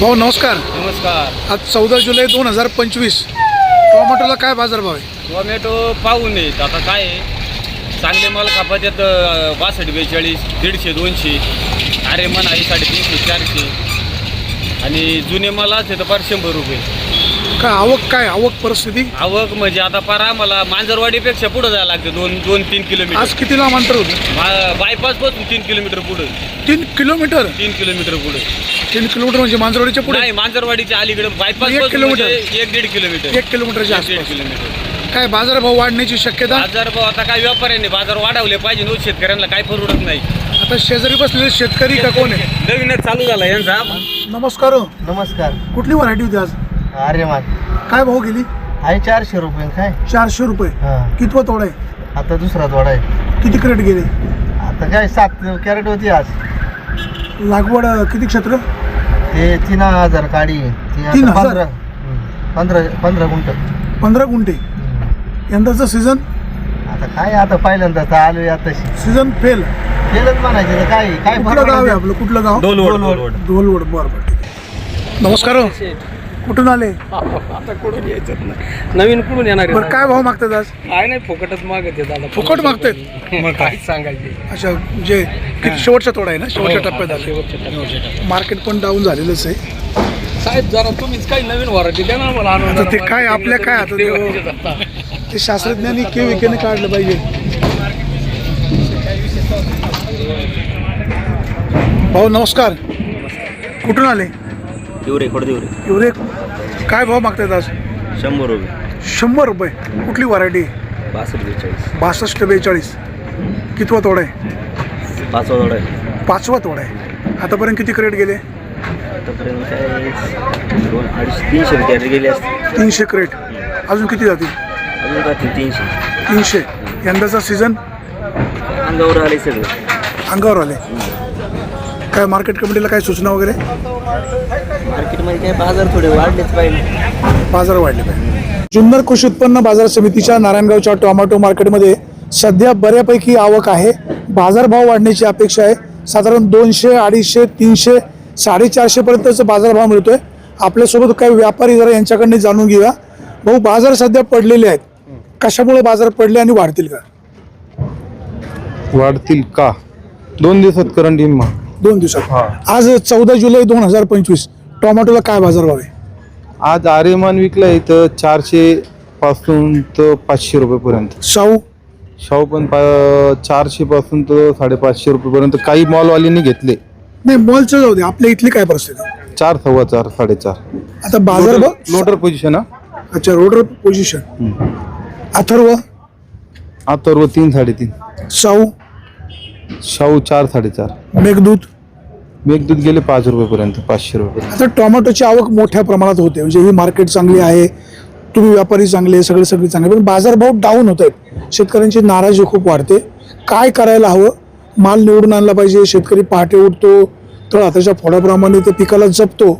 भाऊ नमस्कार. नमस्कार. आज चौदा जुलै दोन हजार पंचवीस. टोमॅटोला काय बाजारभाव आहे? टोमॅटो पाहून येत. आता काय आहे? चांगले माल कापात येत बासष्ट बेचाळीस दीडशे दोनशे. अरे मन आहे साडेतीनशे चारशे. आणि जुने माल असते तर फार शंभर रुपये. काय आवक काय? आवक परिस्थिती? आवक म्हणजे आता फार आम्हाला मांजरवाडीपेक्षा पुढं जायला लागतं. दोन दोन तीन किलोमीटर. आज किती लांब अंतर होतं? बायपासपासून तीन किलोमीटर पुढं. तीन किलोमीटर? तीन किलोमीटर पुढे. तीन किलोमीटर म्हणजे मांजरवाडीच्या पुढे? नाही मांजरवाडीच्या अलीकडे बायपास एक किलोमीटर. म्हणजे एक दीड किलोमीटर. एक किलोमीटरच्या एक दीड आसपास. किलोमीटर. काय बाजारभाव वाढण्याची शक्यता? बाजार भाव आता काय व्यापाऱ्यांनी बाजार वाढवले पाहिजे नो शेतकऱ्यांना काय परवडत नाही. आता शेजारी बसलेले शेतकरी का कोण आहे? नवीनच चालू झाला यांचा. नमस्कार हो. नमस्कार. कुठली व्हरायटी होती आज? आर्यमान काय भाव गेली? आहे चारशे रुपये काय? चारशे रुपये. हा. कितवं तोड आहे? आता दुसरा थोडा आहे. किती क्रेट गेले? आता काय सात कॅरेट होती आज. लागवड अं, किती क्षेत्र? ते तीन हजार ती आता तीन हजार? पंधरा. हम्म. पंधरा पंधरा गुंट पंधरा गुंठे. यंदाचं सीझन आता काय आता पहिल्यांदा तर आलोय आता सीझन फेल केलंच म्हणायचं तर काय काय कुठलं गाव आहे आपलं? कुठलं गाव? दोलवड. दोलवड बरं बरं ठीक आहे. नमस्कार हो. कुठून आले? आता कुठून यायचं? नाही नवीन कुठून येणार? बरं काय भाव मागतात आज? काय नाही फुकटच मागत दादा. फुकट मागतायत? मग काय सांगायचे? अच्छा म्हणजे किती शेवटचा तोडा आहे ना? शेवटच्या टप्प्यात आले शेवटच्या टप्प्यात. मार्केट पण डाऊन झालेलंच आहे. साहेब जरा तुम्हीच काही नवीन व्हरायटी द्या ना मला आणून आता ते जरा काय आपल्या काय आता ते- शास्त्रज्ञांनी के विकेने काढलं पाहिजे. भाऊ नमस्कार. कुठून आले? दिवरे खोडदिवरे एवढे काय भाव मागतायत आज? शंभर रुपये. शंभर रुपये. कुठली व्हरायटी बासष्ट बेचाळीस. बासष्ट बेचाळीस. कितवा तोडा आहे? पाच वाजता आहे. पाचवा तोडा आहे. आतापर्यंत किती क्रेट गेले? आतापर्यंत काय दोन अडीचशे तीनशे रुपये गेले असते तीनशे क्रेट अजून किती जातील? अजून तीनशे. तीनशे. यंदाचा सीझन अंगावर आले सगळे. अंगावर आले. काय मार्केट कमिटीला काय सूचना वगैरे? मार्केटमध्ये काय बाजार थोडे वाढलेच पाहिजे. बाजार वाढले पाहिजे. जुन्नर कृषी उत्पन्न बाजार समितीच्या नारायणगावच्या टोमॅटो मार्केटमध्ये सध्या बऱ्यापैकी आवक आहे. बाजारभाव वाढण्याची अपेक्षा आहे. साधारण दोनशे अडीचशे तीनशे साडेचारशे पर्यंतचा बाजारभाव मिळतोय. आपल्यासोबत काही व्यापारी जरा यांच्याकडनं जाणून घेऊया. भाऊ बाजार सध्या पडलेले आहेत. कशामुळे बाजार पडले आणि वाढतील का? वाढतील का? दोन दिवसात करंट येईल मग. दोन दिवसात. आज चौदा जुलै दोन हजार पंचवीस. टोमॅटोला काय बाजारभाव आहे? आज आर्यमान विकला इथं चारशे पासून तर पाचशे रुपयेपर्यंत. शाहू? शाहू पण पा चारशे पासून तर साडेपाचशे रुपयेपर्यंत. काही मॉलवाल्यांनी घेतले. नाही मॉलचं जाऊ दे. आपल्या इथली काय परिस्थिती? आहे? चार सव्वा चार साडेचार. आता बाजारभाव लोडर पोझिशन हा? अच्छा रोडर पोझिशन अथर्व? अथर्व तीन साडेतीन. साऊ शाहू चार साडेचार. मेघदूत? मेघदूत गेले पाच रुपयेपर्यंत पाचशे रुपये आता टोमॅटोची आवक मोठ्या प्रमाणात होते. म्हणजे ही मार्केट चांगली आहे तुम्ही व्यापारी चांगले सगळे सगळे चांगले पण बाजारभाव डाऊन होत आहेत शेतकऱ्यांची नाराजी खूप वाढते. काय करायला हवं? माल निवडून आणला पाहिजे. शेतकरी पहाटे उठतो तर आताच्या फोडाप्रमाणे ते पिकाला जपतो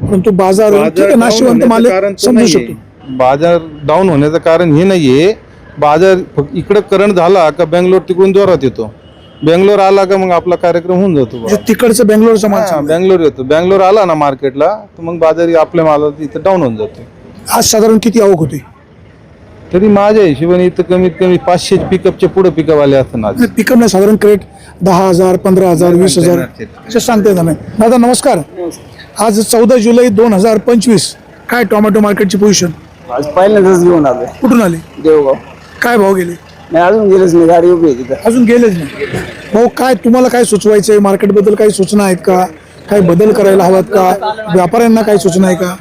परंतु बाजार ठीक आहे, नाशिवंत माल समजू शकतो. बाजार डाऊन होण्याचं कारण हे नाहीये. बाजार इकडं करंट झाला का बेंगलोर तिकडून जोरात येतो. बेंगलोर आला का मग आपला कार्यक्रम होऊन जातो म्हणजे तिकडचं बेंगलोरचा माल हा. बेंगलोर येतो. बेंगलोर आला ना मार्केटला तर मग बाजारी आपल्या मालाला इथं डाऊन होऊन जातो. आज साधारण किती आवक होती? तरी माझ्या हिशोबाने इथं कमीत कमी पाचशे पिकअपचे पुढे पिकअप आले असतात पिकअप नाही साधारण क्रेट दहा हजार पंधरा हजार वीस हजार असे सांगता येणार नाही दादा नमस्कार. आज चौदा जुलै दोन हजार पंचवीस काय टोमॅटो मार्केटची पोझिशन आज पहिल्यांदाच घेऊन आलोय. कुठून आले? देवगाव. काय भाव गेले? नाही अजून गेलेच नाही गाडी उभी आहे तिथं. अजून गेलेच नाही. भाऊ काय तुम्हाला काय सुचवायचंय? मार्केटबद्दल काही सूचना आहेत का? काही बदल करायला हवात का? व्यापाऱ्यांना काही सूचना आहे का?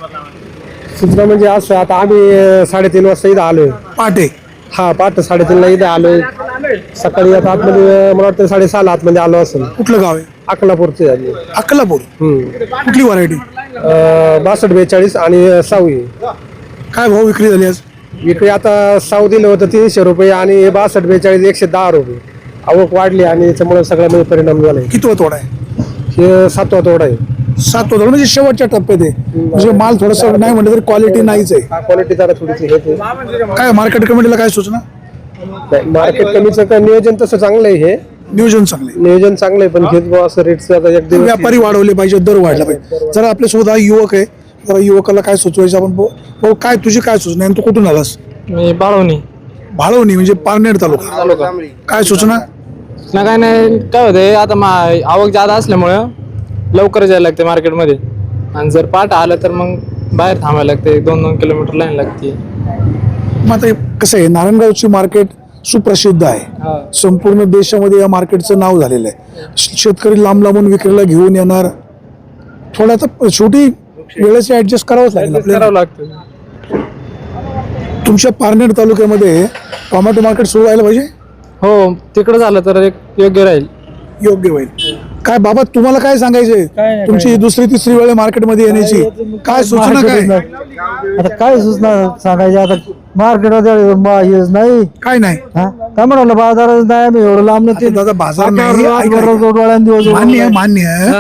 सूचना म्हणजे असं आता आम्ही अं, साडेतीन वाजता इथं आलोय. पहाटे. हा पाठ साडेतीनला इथं आलोय. सकाळी आता आतमध्ये अं, मला वाटतं साडेसहाला आतमध्ये आलो असेल. कुठलं गाव आहे? अकलापूरचे झाले हम्म. कुठली व्हरायटी बासष्ट बेचाळीस आणि अं, आहे. काय भाव विक्री झाली आज? इकडे आता साऊ दिलं होतं तीनशे रुपये आणि हे बासष्ट बेचाळीस एकशे दहा रुपये. आवक वाढली आणि त्याच्यामुळे सगळ्यामध्ये परिणाम झालाय. कितवा तोडा आहे? हे सातवा तोडा आहे. सात तोडा म्हणजे शेवटच्या टप्प्यात आहे. म्हणजे माल थोडासा नाही म्हटलं तरी क्वालिटी नाहीच आहे. क्वालिटी जरा थोडीशी हे. काय मार्केट कमिटीला काय सूचना? मार्केट कमीचं काय नियोजन तसं चांगलं आहे हे. नियोजन चांगले नियोजन चांगलं आहे पण घेत असं रेटचं आता एक दिवस व्यापारी वाढवले पाहिजे दर वाढला पाहिजे. जरा आपल्यासोबत हा युवक आहे जरा युवकाला काय सुचवायचं आपण भाऊ भाऊ, काय तुझी काय सूचना? आहे? आणि तू कुठून आलास? मी बाळवणी. भाळवणी म्हणजे पारनेर तालुका. काय सूचना? ना काय नाही. काय होते आता मा आवक जादा असल्यामुळं लवकर जायला लागते मार्केटमध्ये. आणि जर पाठ आलं तर मग बाहेर थांबायला लागते दोन दोन किलोमीटर लाईन लागते मग आता हे कसं आहे नारायणगावची मार्केट सुप्रसिद्ध आहे. संपूर्ण देशामध्ये या मार्केटचं नाव झालेलं आहे. श- शेतकरी लांब लांबून विक्रीला घेऊन येणार. थोडं आता शेवटी वेळेचे ऍडजस्ट करावंच लागेल आपल्याला. करावं लागतं. तुमच्या पारनेर तालुक्यामध्ये टोमॅटो मार्केट सुरू व्हायला पाहिजे? हो तिकडं झालं तर एक योग्य राहील. योग्य होईल. काय बाबा तुम्हाला काय सांगायचंय? तुमची ही दुसरी तिसरी वेळ मार्केटमध्ये येण्याची. काय सूचना काय? आता काय सूचना सांगायची? आता हेच नाही. काय नाही? हा? काय म्हणाल बाजारच नाही आम्ही एवढं लांब आता दादा बाजार नाही. ऐका, ऐका. दिवस मान्य आहे, मान्य आहे.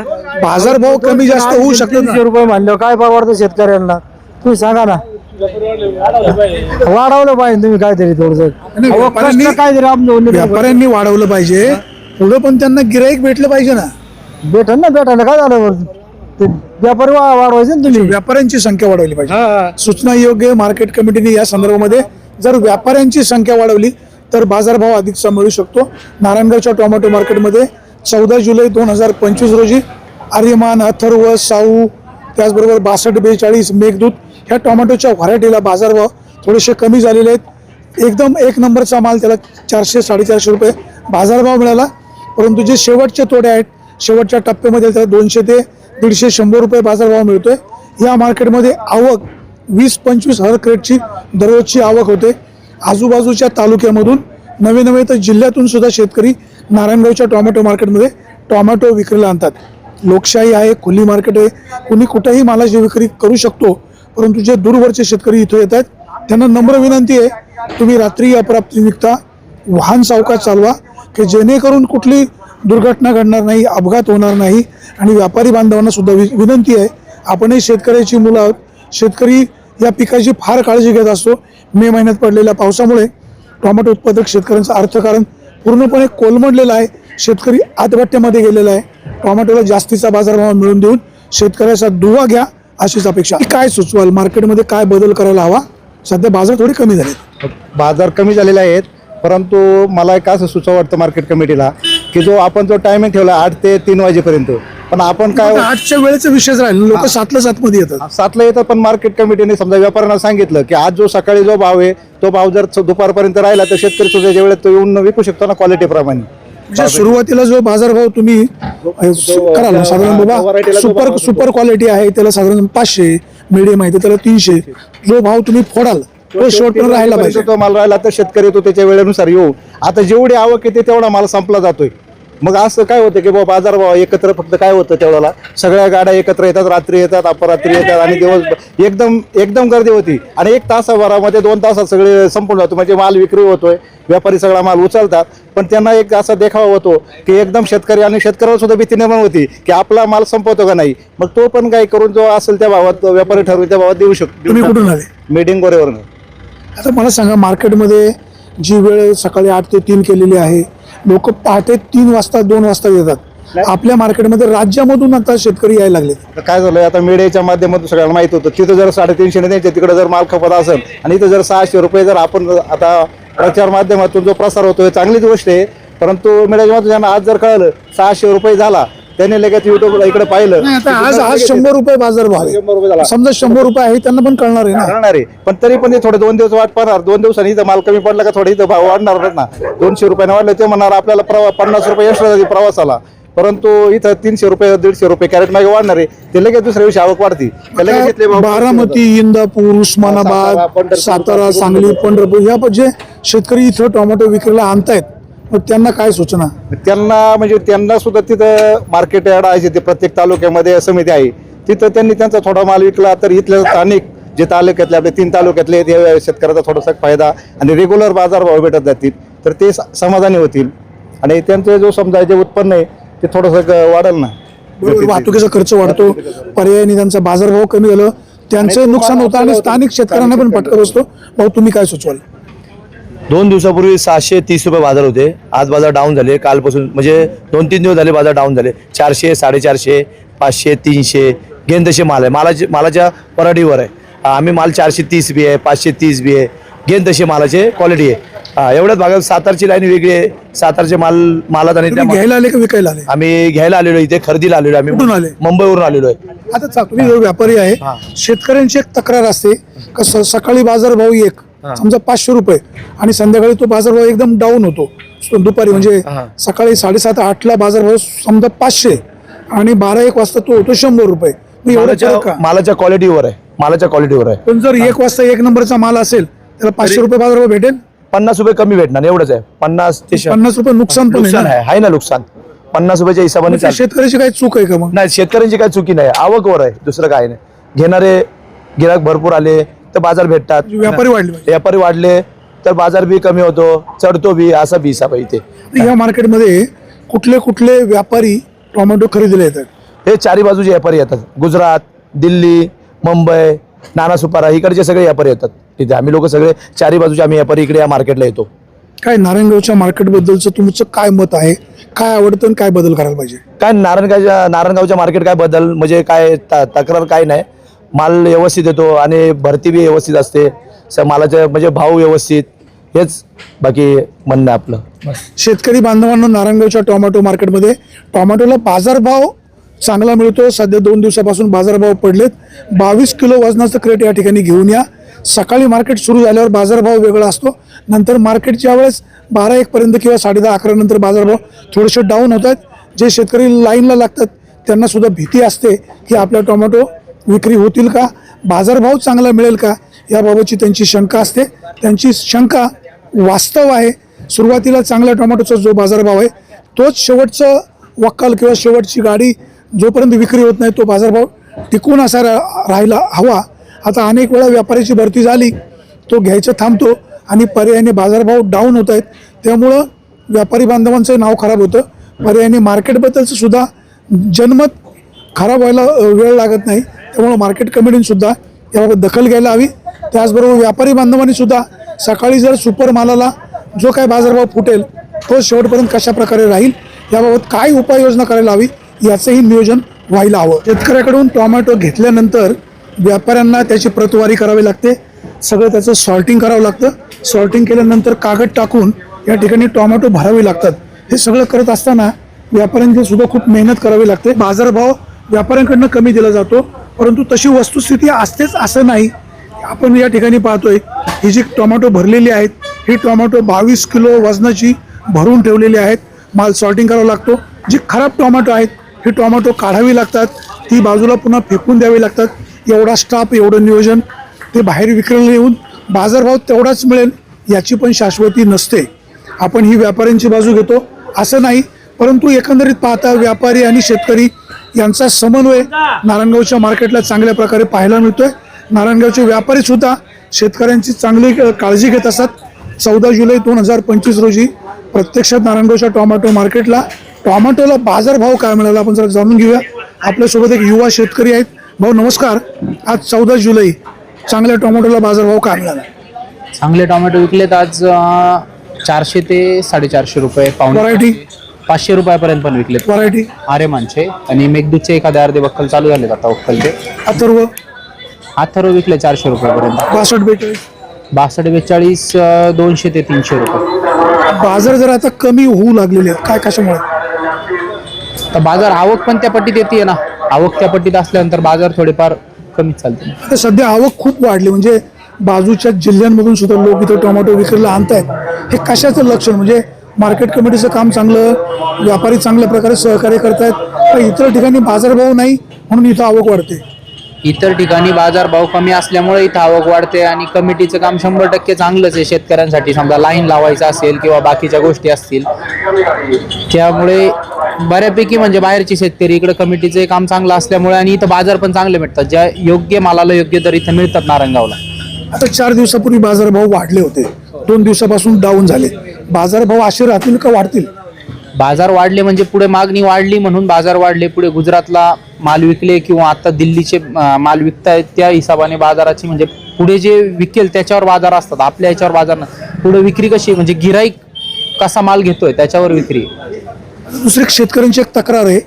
बाजार भाव कमी जास्त होऊ शकतो ना. तीनशे रुपये म्हणल्यावर काय परवडतं शेतकऱ्यांना? तुम्ही सांगा ना. वाढवलं पाहिजे तुम्ही काहीतरी थोडस. नाही, व्यापाऱ्यांनी- काहीतरी व्यापाऱ्यांनी वाढवलं पाहिजे. पुढं पण त्यांना गिराईक भेटलं पाहिजे ना. भेटन ना भेटायला. काय झालं बरं? ते व्यापारी वा- वाढवायचे ना तुम्ही? व्यापाऱ्यांची संख्या वाढवली पाहिजे. सूचना योग्य मार्केट कमिटीने या संदर्भामध्ये जर व्यापाऱ्यांची संख्या वाढवली तर बाजारभाव अधिकचा मिळू शकतो. नारायणगावच्या टोमॅटो मार्केटमध्ये चौदा जुलै दोन हजार पंचवीस रोजी आर्यमान अथर्व साऊ त्याचबरोबर बासष्ट बेचाळीस मेघदूत ह्या टोमॅटोच्या व्हरायटीला बाजारभाव थोडेसे कमी झालेले आहेत. एकदम एक नंबरचा माल त्याला चारशे साडेचारशे रुपये बाजारभाव मिळाला. परंतु जे शेवटचे तोडे आहेत शेवटच्या टप्प्यामध्ये त्याला दोनशे ते दीडशे शंभर रुपये बाजारभाव मिळतोय. या मार्केटमध्ये आवक वीस पंचवीस हर क्रेटची दररोजची आवक होते. आजूबाजूच्या तालुक्यामधून नवे नवे तर जिल्ह्यातून सुद्धा शेतकरी नारायणगावच्या टोमॅटो मार्केटमध्ये टॉमॅटो विक्रीला आणतात. लोकशाही आहे खुली मार्केट आहे. कुणी कुठेही मालाची विक्री करू शकतो परंतु जे दूरवरचे शेतकरी इथं येत आहेत त्यांना नम्र विनंती आहे तुम्ही रात्री अपरात्री निघता वाहन सावकाश चालवा. की जेणेकरून कुठली दुर्घटना घडणार नाही अपघात होणार नाही. आणि व्यापारी बांधवांना सुद्धा वि विनंती आहे आपणही शेतकऱ्याची मुलं आहोत. शेतकरी या पिकाची फार काळजी घेत असतो. मे महिन्यात पडलेल्या पावसामुळे टोमॅटो उत्पादक शेतकऱ्यांचं अर्थकारण पूर्णपणे कोलमडलेलं आहे. शेतकरी आत्महत्येमध्ये गेलेला आहे. टोमॅटोला जास्तीचा बाजारभाव मिळवून देऊन शेतकऱ्याचा दुवा घ्या अशीच अपेक्षा. काय सुचवाल? मार्केटमध्ये काय बदल करायला हवा? सध्या बाजार थोडे कमी झाले बाजार कमी झालेले आहेत. परंतु मला एक असं सुचव वाटतं मार्केट कमिटीला की जो आपण जो टायमिंग ठेवला आठ ते तीन वाजेपर्यंत पण आपण काय आजच्या वेळेचा विषयच राहिला लोक सातला सात मध्ये येतात. सातला येतं पण मार्केट कमिटीने समजा व्यापाऱ्यांना सांगितलं की आज जो सकाळी जो भाव आहे तो भाव जर दुपारपर्यंत राहिला तर शेतकरी तुझ्या वेळेत तो येऊन विकू शकतो ना क्वालिटीप्रमाणे म्हणजे सुरुवातीला जो बाजारभाव तुम्ही कराल ना, साधारण बाबा सुपर सुपर क्वालिटी आहे त्याला साधारण पाचशे मिडियम आहे त्याला तीनशे. जो भाव तुम्ही फोडाल तो शेवटपर्यंत राहायला पाहिजे. तो माल राहिला तर शेतकरी तो त्याच्या वेळेनुसार येऊ. आता जेवढी आवक येते तेवढा माल संपला जातोय. मग असं काय होतं की बाबा बाजार भाव एकत्र फक्त काय होतं तेवढ्याला? सगळ्या गाड्या एकत्र येतात रात्री येतात अपरात्री येतात आणि दिवस एकदम एकदम गर्दी होती. आणि एक तासाभरामध्ये दोन तासात सगळे संपून जातो. म्हणजे माल विक्री होतोय व्यापारी सगळा माल उचलतात. पण त्यांना एक असा देखावा होतो की एकदम शेतकरी आणि शेतकऱ्याला सुद्धा भीती निर्माण होती की आपला माल संपवतो का नाही. मग तो पण काय करून जो असेल त्या भावात व्यापारी ठरवून त्या भावात देऊ शकतो. तुम्ही कुठून आले? मीटिंग आता मला सांगा मार्केटमध्ये जी वेळ सकाळी आठ ते तीन केलेली आहे लोक पहाटे तीन वाजता दोन वाजता येतात. आपल्या मार्केटमध्ये राज्यामधून आता शेतकरी यायला लागले. आता काय झालंय आता मीडियाच्या माध्यमातून सगळ्यांना माहीत होतं तिथं जर साडेतीनशे द्यायचे तिकडे जर माल खपत असेल आणि इथं जर सहाशे रुपये जर आपण आता प्रचार माध्यमातून जो प्रसार होतोय चांगलीच गोष्ट आहे परंतु मीडियाच्या माध्यमातून आज जर कळलं सहाशे रुपये झाला त्यांनी लगेच युट्यूबला इकडे पाहिलं. नाही आता आज आज शंभर रुपये बाजार भाव शंभर रुपये झाला. आहे समजा शंभर रुपये आहे त्यांना पण कळणार आहे ना. आहे. पण तरी पण ते थोडे दोन दिवस वाट पाहणार. दोन दिवसांनी इथं माल कमी पडला का थोडे इथं भाव वाढणार ना. दोनशे रुपयाने वाढले ते म्हणणार आपल्याला प्रवा पन्नास रुपये एक्स्ट्रा जाते प्रवासाला. परंतु इथं तीनशे रुपये दीडशे रुपये कॅरेट मागे वाढणार आहे. ते लगेच दुसऱ्या दिवशी आवक वाढती. ते लगेच इथले भाव- बारामती इंदापूर उस्मानाबाद सातारा सांगली पंढरपूर. या जे शेतकरी इथं टोमॅटो विक्रीला आणतायत मग त्यांना काय सूचना? त्यांना म्हणजे त्यांना सुद्धा तिथं मार्केट यार्ड आहे जिथे प्रत्येक तालुक्यामध्ये समिती आहे. तिथं त्यांनी त्यांचा थोडा माल विकला तर इथल्या स्थानिक जे तालुक्यातले आपले तीन तालुक्यातले शेतकऱ्याचा थोडासा फायदा आणि रेग्युलर बाजारभाव भेटत जातील तर ते स- समाधानी होतील. आणि त्यांचं जो समजा जे उत्पन्न आहे ते थोडंसं वाढेल ना. वाहतुकीचा खर्च वाढतो पर्यायाने त्यांचा बाजारभाव कमी झालं त्यांचं नुकसान होतं आणि स्थानिक शेतकऱ्यांना पण फटका बसतो. भाऊ तुम्ही काय सुचवाल? दोन दिवसापूर्वी सहाशे तीस रुपये बाजार होते. आज बाजार डाऊन झाले. कालपासून म्हणजे दोन तीन दिवस झाले बाजार डाऊन झाले. चारशे साडेचारशे पाचशे तीनशे. घेन तसे माल आहे. मालाचे मालाच्या पराठीवर आहे. आम्ही माल चारशे तीस बी आहे पाचशे तीस बी आहे. घेन तसे मालाचे क्वालिटी आहे. एवढ्याच भागात सातारची लाईन वेगळी आहे. सातारचे माल मालात आणि घ्यायला आले का विकायला आले? आम्ही घ्यायला आलेलो इथे खरेदीला आलेलो आम्ही? मुंबईवरून आलेलो आहे. आता चा- तुम्ही जो व्यापारी आहे शेतकऱ्यांची एक तक्रार असते. का सकाळी बाजार भाव एक समजा पाचशे रुपये. आणि संध्याकाळी तो बाजार भाव एकदम डाऊन होतो. दुपारी म्हणजे सकाळी साडेसात आठला बाजार भाव समजा पाचशे. आणि बारा एक वाजता तो होतो शंभर रुपये. एवढं मालाच्या क्वालिटीवर आहे. मालाच्या क्वालिटीवर आहे. पण जर एक वाजता एक नंबरचा माल असेल त्याला पाचशे रुपये बाजार भाव भेटेल? पन्नास रुपये कमी भेटणार एवढंच आहे. पन्नास ते पन्नास रुपये नुकसान पण आहे नुकसान ना. आहे. आहे ना नुकसान. पन्नास रुपयाच्या हिशोबाने. शेतकऱ्याची काही चूक आहे का मग? नाही शेतकऱ्यांची काही चुकी नाही. आवकवर आहे. दुसरं काय नाही. घेणारे गिराक भरपूर आले. तर बाजार भेटतात. व्यापारी वाढले पाहिजे. व्यापारी वाढले तर बाजार बी कमी होतो चढतो बी असा बी हिसाब आहे इथे. या मार्केटमध्ये कुठले कुठले व्यापारी टोमॅटो खरेदीला येतात? हे चारी बाजूचे व्यापारी येतात. गुजरात दिल्ली मुंबई नानासुपारा इकडचे सगळे व्यापारी येतात. इथे आम्ही लोक सगळे चारी बाजूचे आम्ही व्यापारी इकडे या मार्केटला येतो. काय नारायणगावच्या मार्केटबद्दलचं तुमचं काय मत आहे? काय आवडतं आणि काय बदल करायला पाहिजे? काय नारायणगावच्या नारायणगावच्या मार्केट काय बदल म्हणजे काय त- तक्रार काय नाही. माल व्यवस्थित येतो आणि भरती बी व्यवस्थित असते. स मालाचे म्हणजे भाव व्यवस्थित. हेच बाकी म्हणणं आहे आपलं. शेतकरी बांधवांना नारायणगावच्या टोमॅटो मार्केटमध्ये टोमॅटोला बाजारभाव चांगला मिळतो. सध्या दोन दिवसापासून बाजारभाव पडलेत. बावीस किलो वजनाचं क्रेट या ठिकाणी घेऊन या. सकाळी मार्केट सुरू झाल्यावर बाजारभाव वेगळा असतो. नंतर मार्केटच्या वेळेस बारा एकपर्यंत किंवा साडे दहा अकरा नंतर बाजारभाव थोडेसे डाऊन होत आहेत. जे शेतकरी लाईनला लागतात त्यांना सुद्धा भीती असते की आपल्या टोमॅटो विक्री होतील का? बाजारभाव चांगला मिळेल का? याबाबतची त्यांची शंका असते. त्यांची शंका वास्तव आहे. सुरुवातीला चांगल्या टोमॅटोचा जो बाजारभाव आहे तोच शेवटचं वक्काल किंवा शेवटची गाडी जोपर्यंत विक्री होत नाही तो बाजारभाव टिकून असा रा- राहायला हवा. आता अनेक वेळा व्यापाऱ्याची भरती झाली तो घ्यायचं थांबतो आणि पर्यायाने बाजारभाव डाऊन होत आहेत. त्यामुळं व्यापारी बांधवांचं नाव खराब होतं. पर्यायाने मार्केटबद्दलचं सुद्धा जनमत खराब व्हायला वेळ लागत नाही. त्यामुळं मार्केट कमिटींसुद्धा याबाबत दखल घ्यायला हवी. त्याचबरोबर व्यापारी बांधवांनीसुद्धा सकाळी जर सुपर मालाला जो काय बाजारभाव फुटेल तो शेवटपर्यंत कशाप्रकारे राहील याबाबत काय उपाययोजना करायला हवी याचंही नियोजन व्हायला हवं. शेतकऱ्याकडून टॉमॅटो घेतल्यानंतर व्यापाऱ्यांना त्याची प्रतवारी करावी लागते. सगळं त्याचं सॉर्टिंग करावं लागतं. सॉर्टिंग केल्यानंतर कागद टाकून या ठिकाणी टॉमॅटो भरावे लागतात. हे सगळं करत असताना व्यापाऱ्यांची सुद्धा खूप मेहनत करावी लागते. बाजारभाव व्यापाऱ्यांकडनं कमी दिला जातो. परंतु तशी वस्तुस्थिती असतेच असं नाही. आपण या ठिकाणी पाहतोय ही जी टोमॅटो भरलेली आहेत ही टोमॅटो बावीस किलो वजनाची भरून ठेवलेली आहेत. माल सॉर्टिंग करावा लागतो. जी खराब टोमॅटो आहेत ही टोमॅटो काढावी लागतात. ती बाजूला पुन्हा फेकून द्यावी लागतात. एवढा स्टाफ एवढं नियोजन ते बाहेर विक्रीला येऊन बाजारभाव तेवढाच मिळेल याची पण शाश्वती नसते. आपण ही व्यापाऱ्यांची बाजू घेतो. असं नाही परंतु एकंदरीत पाहता व्यापारी आणि शेतकरी यांचा समन्वय नारायणगावच्या मार्केटला चांगल्या प्रकारे पाहायला मिळतोय. नारायणगावचे व्यापारी सुद्धा शेतकऱ्यांची चांगली काळजी घेत असतात चौदा जुलै दोन हजार पंचवीस रोजी प्रत्यक्षात नारायणगावच्या टोमॅटो मार्केटला टोमॅटोला बाजारभाव काय मिळाला आपण जरा जाणून घेऊया. आपल्यासोबत एक युवा शेतकरी आहेत. भाऊ नमस्कार. आज चौदा जुलै चांगल्या टोमॅटोला बाजारभाव काय मिळाला? चांगले टोमॅटो विकलेत आज चारशे ते साडेचारशे रुपये पाऊंड व्हरायटी पाचशे रुपयापर्यंत पण विकलेत. व्हरायटी आरेमानचे आणि मेघदूतचे एखादे अर्धे बक्कल चालू झालेत आता बक्कलचे अथर्व? अथर्व विकले चारशे रुपयापर्यंत. बासष्ट बेचाळीस. बासष्ट बेचाळीस दोनशे ते तीनशे रुपये. बाजार जर आता कमी होऊ लागलेले आहेत काय कशामुळे? तर बाजार आवक पण त्या पट्टीत येते ना. आवक त्या पट्टीत असल्यानंतर बाजार थोडेफार कमीच चालते आता सध्या आवक खूप वाढली म्हणजे बाजूच्या जिल्ह्यांमधून सुद्धा लोक इथं टोमॅटो विक्रीला आणतायत. हे कशाचं लक्षण? म्हणजे मार्केट कमिटीचं काम चांगलं व्यापारी चांगल्या प्रकारे सहकार्य करतायत. तर इतर ठिकाणी बाजारभाव नाही म्हणून इथं आवक वाढते. इतर ठिकाणी बाजार भाव कमी असल्यामुळे इथं आवक वाढते आणि कमिटीचं काम शंभर टक्के चांगलंच आहे शेतकऱ्यांसाठी. समजा लाईन लावायचं असेल किंवा बाकीच्या गोष्टी असतील. त्यामुळे बऱ्यापैकी म्हणजे बाहेरचे शेतकरी इकडे कमिटीचे काम चांगलं असल्यामुळे आणि इथं बाजार पण चांगले मिळतात. ज्या योग्य मालाला योग्य दर इथं मिळतात नारंगावला. आता चार दिवसापूर्वी बाजारभाव वाढले होते. दोन दिवसापासून डाऊन झाले. बाजारभाव असे राहतील का वाढतील? बाजार वाढले म्हणजे पुढे मागणी वाढली म्हणून बाजार वाढले. पुढे गुजरातला माल विकले किंवा आता दिल्लीचे माल विकतायत त्या हिशोबाने बाजाराची म्हणजे पुढे जे विकेल त्याच्यावर बाजार असतात. आपल्या याच्यावर बाजार नाही पुढे विक्री कशी म्हणजे गिराईक कसा माल घेतोय त्याच्यावर विक्री दुसरी शेतकऱ्यांची एक तक्रार आहे.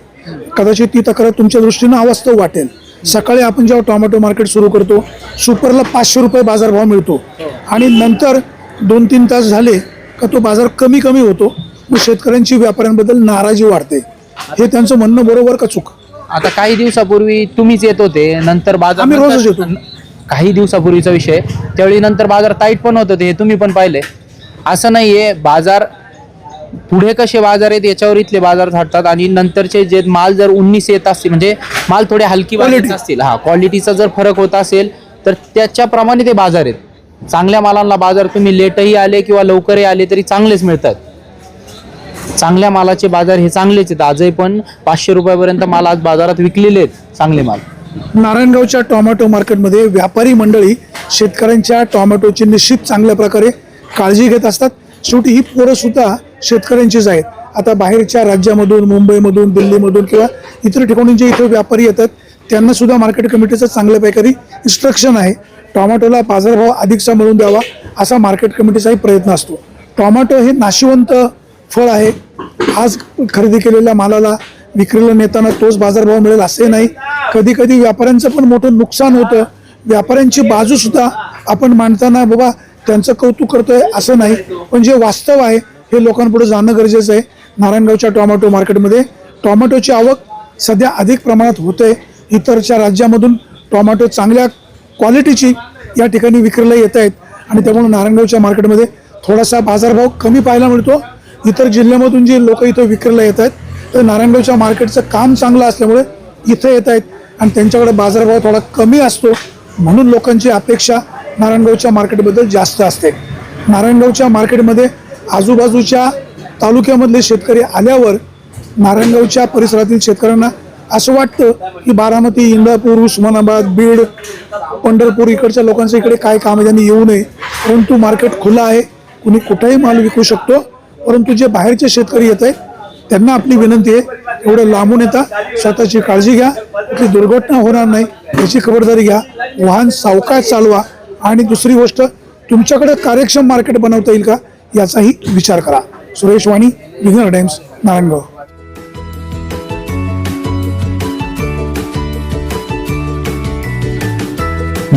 कदाचित ती तक्रार तुमच्या दृष्टीनं अवास्तव वाटेल. सकाळी आपण जेव्हा टोमॅटो मार्केट सुरू करतो सुपरला पाचशे रुपये बाजारभाव मिळतो. आणि नंतर दोन तीन तास झाले का तो बाजार कमी कमी होतो? मग शेतकऱ्यांची व्यापाऱ्यांबद्दल नाराजी वाढते. हे त्यांचं म्हणणं बरोबर का चूक? आता काही दिवसापूर्वी तुम्हीच येत होते नंतर बाजार आम्ही रोजच येतो. काही दिवसापूर्वीचा विषय. त्यावेळी नंतर बाजार टाईट पण होत होते हे तुम्ही पण पाहिले. असं नाहीये बाजार पुढे कसे बाजार आहेत याच्यावर इथले बाजार थाटतात आणि नंतरचे जे माल जर उन्नीस येत असतील म्हणजे माल थोडे हलकी Quality. असतील हा क्वालिटीचा जर फरक होत असेल तर त्याच्याप्रमाणे ते बाजार आहेत. चांगल्या मालांना बाजार तुम्ही लेटही आले किंवा लवकरही आले तरी चांगलेच मिळतात. चांगल्या मालाचे बाजार हे चांगलेच आहेत. आजही पण पाचशे रुपयापर्यंत माल आज बाजारात विकलेले आहेत चांगले माल. नारायणगावच्या टोमॅटो मार्केटमध्ये व्यापारी मंडळी शेतकऱ्यांच्या टोमॅटोची निश्चित चांगल्या प्रकारे काळजी घेत असतात. शेवटी ही पोरं सुद्धा शेतकऱ्यांचीच आहेत. आता बाहेरच्या राज्यामधून मुंबईमधून दिल्लीमधून किंवा इतर ठिकाणी जे इथे व्यापारी येतात त्यांना सुद्धा मार्केट कमिटीचं चांगल्या प्रकारे इन्स्ट्रक्शन आहे. टोमॅटोला बाजारभाव अधिकचा मिळून द्यावा असा मार्केट कमिटीचाही प्रयत्न असतो. टोमॅटो हे नाशिवंत फळ आहे. आज खरेदी केलेल्या मालाला विक्रीला नेताना तोच बाजारभाव मिळेल असे नाही. कधी कधी व्यापाऱ्यांचं पण मोठं नुकसान होतं. व्यापाऱ्यांची बाजूसुद्धा आपण मांडताना बाबा त्यांचं कौतुक करतोय असं नाही. पण जे वास्तव आहे हे लोकांपुढे जाणं गरजेचं आहे. नारायणगावच्या टॉमॅटो मार्केटमध्ये टोमॅटोची आवक सध्या अधिक प्रमाणात होते इतरच्या राज्यामधून टॉमॅटो चांगल्या क्वालिटीची या ठिकाणी विक्रीला येत आहेत. आणि त्यामुळे नारायणगावच्या मार्केटमध्ये थोडासा बाजारभाव कमी पाहायला मिळतो. इतर जिल्ह्यामधून जे लोक इथं विक्रीला येत आहेत तर नारायणगावच्या मार्केटचं काम चांगलं असल्यामुळे इथं येत आहेत. आणि त्यांच्याकडे बाजारभाव थोडा कमी असतो. म्हणून लोकांची अपेक्षा नारायणगावच्या मार्केटबद्दल जास्त असते. नारायणगावच्या मार्केटमध्ये आजूबाजूच्या तालुक्यामधले शेतकरी आल्यावर नारायणगावच्या परिसरातील शेतकऱ्यांना असं वाटतं की बारामती इंदापूर उस्मानाबाद बीड पंढरपूर इकडच्या लोकांचं इकडे काय काम आहे त्यांनी येऊ नये. परंतु मार्केट खुलं आहे कुणी कुठेही माल विकू शकतो परंतु जे बाहेरचे शेतकरी येत आहेत त्यांना आपली विनंती आहे एवढं लांबून येता स्वतःची काळजी घ्या की दुर्घटना होणार नाही याची खबरदारी घ्या वाहन सावकाश चालवा. आणि दुसरी गोष्ट तुमच्याकडे कार्यक्षम मार्केट बनवता येईल का याचाही विचार करा. सुरेश वाणी विघ्नर टाइम्स नारायणगाव.